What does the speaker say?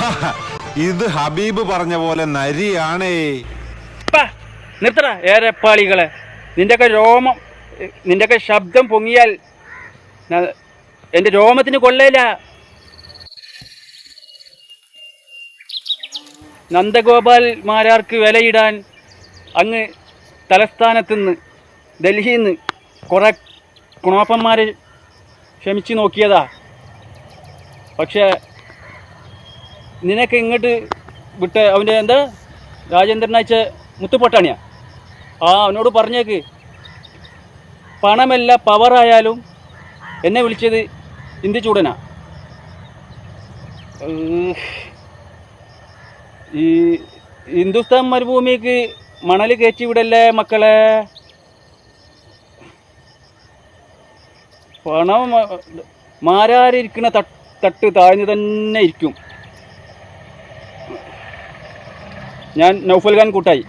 ഇത് ഹബീബ് പറഞ്ഞ പോലെ നരിയാണേ. നിർത്തടാ ഏരപ്പാളികളെ നിന്റെയൊക്കെ രോമം നിന്റെയൊക്കെ ശബ്ദം പൊങ്ങിയാൽ എന്റെ രോമത്തിന് കൊള്ളയില്ല. നന്ദഗോപാൽ മാരാർക്ക് വിലയിടാൻ അങ്ങ് തലസ്ഥാനത്തുനിന്ന് ഡൽഹിയിൽ നിന്ന് കുറേ കുണാപ്പന്മാരെ ക്ഷമിച്ചു നോക്കിയതാ. പക്ഷേ നിനക്ക് ഇങ്ങോട്ട് വിട്ട് അവന്റെ എന്താ രാജേന്ദ്രൻ അയച്ച മുത്തുപൊട്ടാണിയാ? ആ അവനോട് പറഞ്ഞേക്ക്. പണമല്ല പവറായാലും എന്നെ വിളിച്ചത് ഇന്ത്യ ചൂടനാ ഈ ഹിന്ദുസ്ഥാൻ മരുഭൂമിക്ക് മണൽ കയറ്റി വിടല്ലേ മക്കളെ? പണം മാരാരിരിക്കുന്ന തട്ട് താഴ്ന്നു തന്നെ ഇരിക്കും. ഞാൻ നൗഫൽ ഖാൻ കൂട്ടായി.